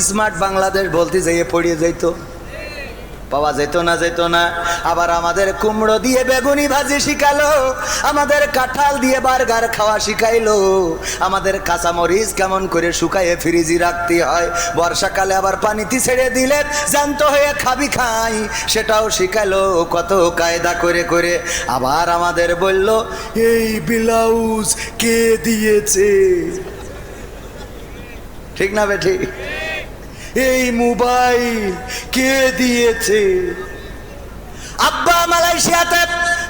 Smart Bangladesh বলতে যেয়ে পড়িয়ে যাইতো। পাওয়া যেত না যেত না। আবার আমাদের কুমড়ো দিয়ে বেগুনি ভাজি শিখালো। আমাদের কাঁঠাল দিয়ে বার্গার খাওয়া শিখাইলো। আমাদের কাঁচামরিচ কেমন করে শুকায়ে ফ্রিজি রাখতে হয়। বর্ষাকালে আবার পানিতে ছেড়ে দিলে জ্যান্ত হয়ে খাবি খাই। সেটাও শিখালো কত কায়দা করে করে। আবার আমাদের বলল, এই ব্লাউজ কে দিয়েছে? ঠিক না বেঠিক এই মোবাইল কে দিয়েছে? আব্বা মালয়েশিয়াতে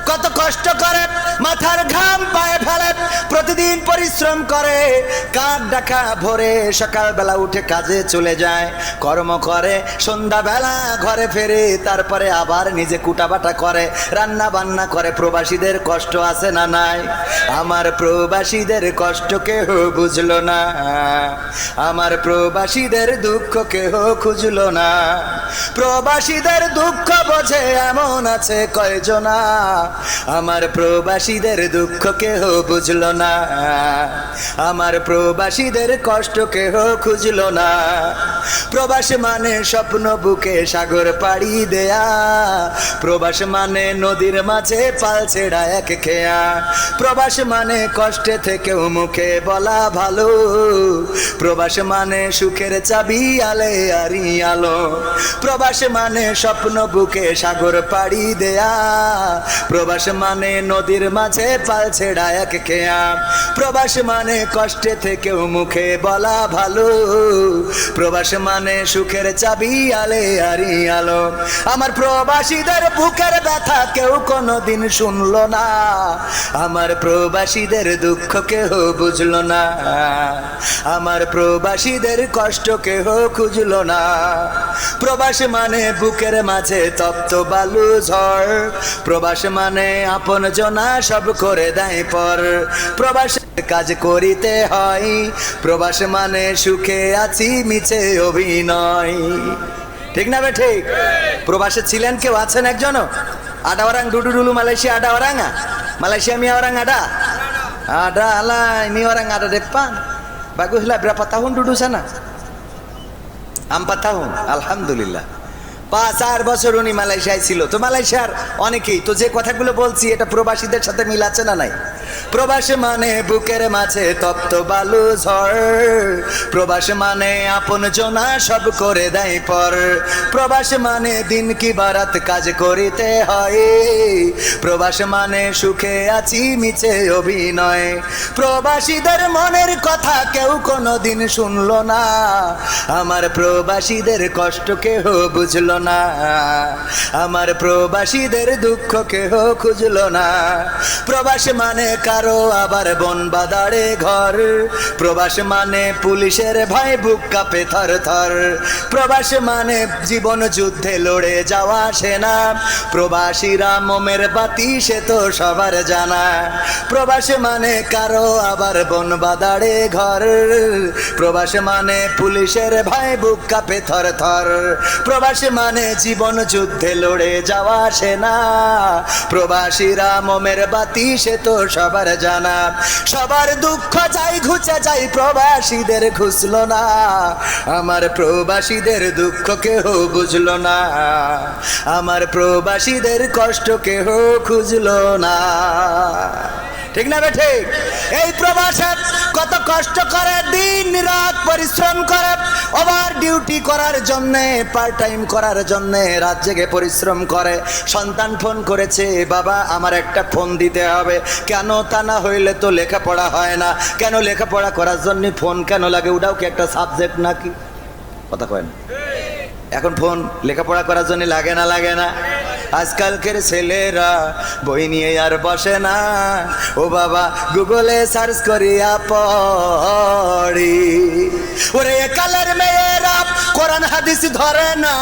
কত কষ্ট করে মাথার ঘাম পায়ে ফেলে, প্রতিদিন পরিশ্রম করে কাক ডাকা ভোরে সকালবেলা উঠে কাজে চলে যায়, কর্ম করে, সন্ধ্যাবেলা ঘরে ফেরে, তারপরে আবার নিজে কুটাবাটা করে রান্না বান্না করে, প্রবাসীদের কষ্ট আছে না নাই? আমার প্রবাসীদের কষ্ট কেহ বুঝলো না। আমার প্রবাসীদের দুঃখ কেহ খুঁজলো না। প্রবাসীদের দুঃখ বোঝে এমন আছে কয়জনা। আমার প্রবাসীদের দুঃখ কেহ বুঝলো না। আমার প্রবাসীদের কষ্ট কেহ খুঁজলো না। প্রবাস মানে স্বপ্ন বুকে সাগর পাড়ি দেয়া। প্রবাস মানে নদীর মাঝে পাল ছেড়া এক খেয়া। প্রবাস মানে কষ্টে থেকেও মুখে বলা ভালো। প্রবাস মানে সুখের চাবি আলে আরি আলো। প্রবাস মানে স্বপ্ন বুকে সাগর পাড়ি দেয়া। প্রবাস মানে নদীর মাঝে পাল ছেড়া এক খেয়া। প্রবাস মানে কষ্টে থেকেও মুখে বলা ভালো। প্রবাস মানে সুখের চাবি, আলে আরি আলো। আমার প্রবাসীদের বুকের ব্যথা কেউ কোনোদিন শুনলো না। আমার প্রবাসীদের দুঃখ কেহ বুঝলো না। আমার প্রবাসীদের কষ্ট কেহ খুঁজলো না। প্রবাস মানে বুকের মাঝে তপ্ত বালু ঝড়। প্রবাস মানে জানে, আপন জনা সব করে দেয় পর। প্রবাস কাজ করিতে হয়, প্রবাস মানে সুখে আছি, মিছে অভিনয়। ঠিক না বে ঠিক? প্রবাসে ছিলেন কেউ? আছেন একজন আডাওয়ারাং ডুডুডুলু মালয়েশিয়া আডাওয়ারাং মালয়েশিয়া মিয়া ওরাং আডা আডা আলাই মি ওরাং আডা দেখবান বাগু হলা, বিরা পাতা হুন, ডুডু সানা? আম পাতা হুন, আলহামদুলিল্লাহ। পাঁচ চার বছর উনি মালয়েশিয়ায় ছিল। তো মালয়েশিয়ার অনেকেই, তো যে কথাগুলো বলছি, এটা প্রবাসীদের সাথে মিল আছে না নাই? প্রবাস মানে বুকের মাঝে তপ্ত বালু ঝড়। প্রবাস মানে আপন জনা সব করে দেয় পর। প্রবাস মানে দিন কি বারাত কাজ করিতে হয়। প্রবাস মানে সুখে আছি মিছে অভিনয়। প্রবাসীদের মনের কথা কেউ কোনো দিন শুনলো না। আমার প্রবাসীদের কষ্ট কেহ বুঝলো না। আমার প্রবাসীদের দুঃখ কেহ খুঁজলো না। প্রবাস মানে কারও আবার বন বাদারে ঘর। প্রবাস মানে পুলিশের ভাই বুক কাপে থর থর। প্রবাস মানে জীবন যুদ্ধে লড়ে যাওয়া সেনা। প্রবাসীরা মোমের বাতি, সে তো সবার জানা। প্রবাস মানে কারও আবার বন বাদারে ঘর। প্রবাস মানে পুলিশের ভয়, বুক কাঁপে থর থর। প্রবাস মানে জীবন যুদ্ধে লড়ে যাওয়া সেনা। প্রবাসীরা মোমের বাতি, সে তো সবার জানা সবার দুঃখ চাই ঘুচে যাই প্রবাসীদের ঘুষলো না। আমার প্রবাসীদের দুঃখ কেহ বুঝলো না। আমার প্রবাসীদের কষ্ট কেহ খুঁজলো না। ঠিক না বেঠে এই প্রবাসে কত কষ্ট করে, দিন রাত পরিশ্রম করে ওভার ডিউটি করার জন্য পার্ট টাইম করার জন্য রাত জেগে পরিশ্রম করে। সন্তান ফোন করেছে, বাবা, আমার একটা ফোন দিতে হবে। কেন তা না হইলে তো লেখাপড়া হয় না? কেন লেখাপড়া করার জন্য ফোন কেন লাগে? ওটাও কি একটা সাবজেক্ট নাকি? কথা কয় না। এখন ফোন লেখাপড়া করার জন্য লাগে না লাগে না। আজকালকের ছেলেরা বই নিয়ে আর বসে না। ও বাবা, গুগলে সার্চ করিয়া পড়ি। ওরে কালের মেয়েরা কোরআন হাদিস ধরে না।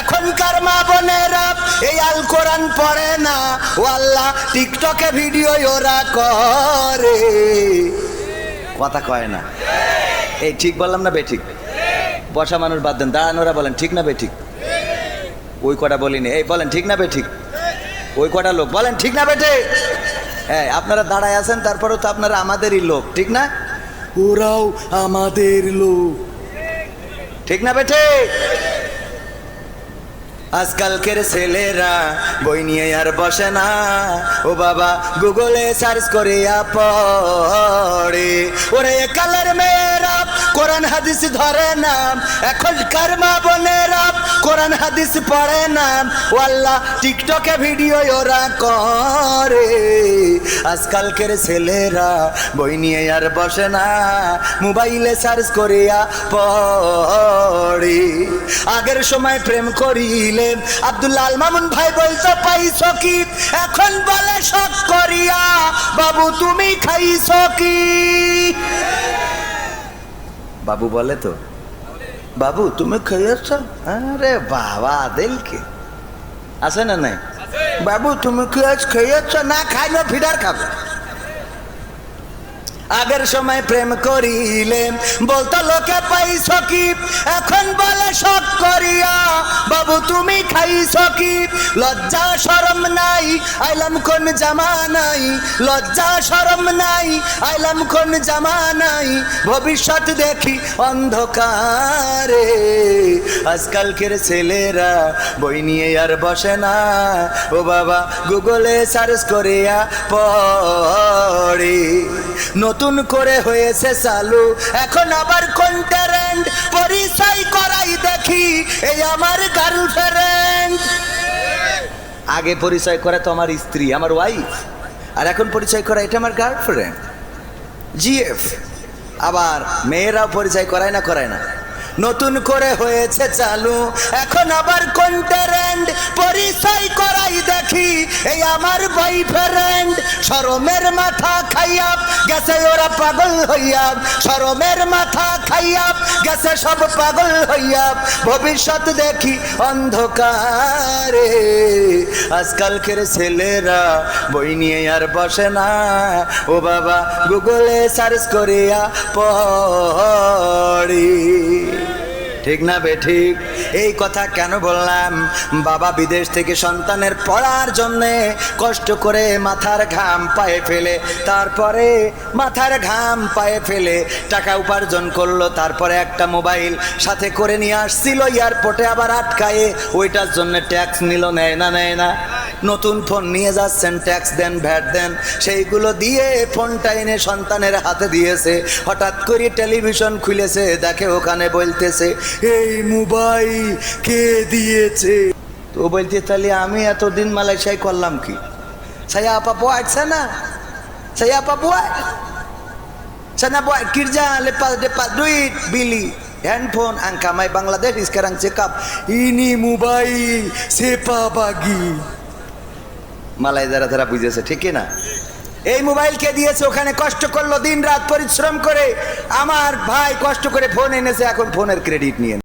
এখনকার মা বোনেরা এই আল কোরআন পড়ে না। ও আল্লাহ, টিকটকে ভিডিও ওরা করে। কথা কয় না। এই ঠিক বললাম না বেঠিক বসা মানুষ বাদ দেন দাঁড়ানোরা বলেন, ঠিক না বেঠিক ওই কটা বলিনি এই বলেন ঠিক না বেঠিক ওই কটা লোক। বলেন ঠিক না বেঠে হ্যাঁ আপনারা দাঁড়ায় আছেন তারপরেও তো আপনারা আমাদেরই লোক ঠিক না? ওরাও আমাদের লোক। ঠিক না বেঠে আজকালকের ছেলেরা বই নিয়ে আর বসে না। ও বাবা গুগলে সার্চ করে পড়ে। ওরে কালের মেয়েরা কোরআন হাদিস ধরে না এখনকার মা বোনেরা কোরআন হাদিস পড়ে না। ও আল্লাহ টিকটকে ভিডিও ওরা করে। আজকালকের ছেলেরা বই নিয়ে আর বসে না। মোবাইলে সার্চ করিয়া পড়ে। আগের সময় প্রেম করিলে আব্দুল্লাহ আল মামুন ভাই বলতো, পাইছ কি? এখন বলে, শখ করিয়া। বাবু, তুমি খাইছ কি? বাবু বলে তো বাবু তুমি খেয়েছ আরে বাবা দিলকে আছে না নাই বাবু তুমি কি আজ খেয়েছ না খাইলো ফিডার খাবে আগের সময় প্রেম করিলে বলতো, লোকে পাইছ কি? এখন বলে শখ করিয়া। বাবু, তুমি খাইছ কি? লজ্জা, শরম নাই, আইলাম কোন জামা নাই। লজ্জা, শরম নাই, আইলাম কোন জামা নাই। ভবিষ্যৎ দেখি অন্ধকারে। আজকালকের ছেলেরা বই নিয়ে আর বসে না। ও বাবা, গুগলে সার্চ করিয়া পড়ে। নতুন করে হয়েছে চালু। এখন আবার কোন ট্যারেন্ট পরিচয় করাই দেখি, এই আমার গার্লফ্রেন্ড আগে পরিচয় করা তো আমার স্ত্রী, আমার ওয়াইফ আর এখন পরিচয় করা এটা আমার গার্লফ্রেন্ড জিএফ আবার মেয়েরাও পরিচয় করায় না করায় না। নতুন করে হয়েছে চালু। এখন আবার কোন পরিচয় করাই দেখি, এই আমার বয়ফ্রেন্ড শরমের মাথা খাইয়া গেছে ওরা পাগল হইয়া। শরমের মাথা খাইয়া গেছে সব পাগল হইয়া। ভবিষ্যৎ দেখি অন্ধকারে। আজকালকের ছেলেরা বই নিয়ে আর বসে না। ও বাবা গুগলে সার্চ করিয়া পড়ি। ঠিক না বে ঠিক? এই কথা কেন বললাম? বাবা বিদেশ থেকে সন্তানের পড়ার জন্যে কষ্ট করে মাথার ঘাম পায়ে ফেলে, তারপরে মাথার ঘাম পায়ে ফেলে টাকা উপার্জন করল, তারপরে একটা মোবাইল সাথে করে নিয়ে আসছিল এয়ারপোর্টে আবার আটকায়ে ওইটার জন্য ট্যাক্স নিল, নেয় না নেয় না। নতুন ফোন নিয়ে যাচ্ছেন ট্যাক্স দেন ভ্যাট দেন, সেইগুলো দিয়ে ফোনটা এনে সন্তানের হাতে দিয়েছে। হঠাৎ করে টেলিভিশন খুলেছে, দেখে ওখানে বলতেছে, এই মোবাইল কে দিয়েছে? তো বলতে তাহলে আমি এতদিন মালাই মালয়েশিয়ায় করলাম কি? সাই আপা বয় আছে না সাই আপা বয়। সেনা বয়, কিরজা আলে পাঁচ ডে পাঁচ দুই বিলি হ্যান্ডফোন আঙ্কা মাই বাংলাদেশ, ইস্কারাং, চেক কাপ ইনি মোবাইল সে পাবাগি বাগি। মালাই যারা তারা বুঝেছে, ঠিক না এই মোবাইলকে দিয়েছে? ওখানে কষ্ট করল দিন রাত পরিশ্রম করে। আমার ভাই কষ্ট করে ফোন এনেছে, এখন ফোনের ক্রেডিট নিয়ে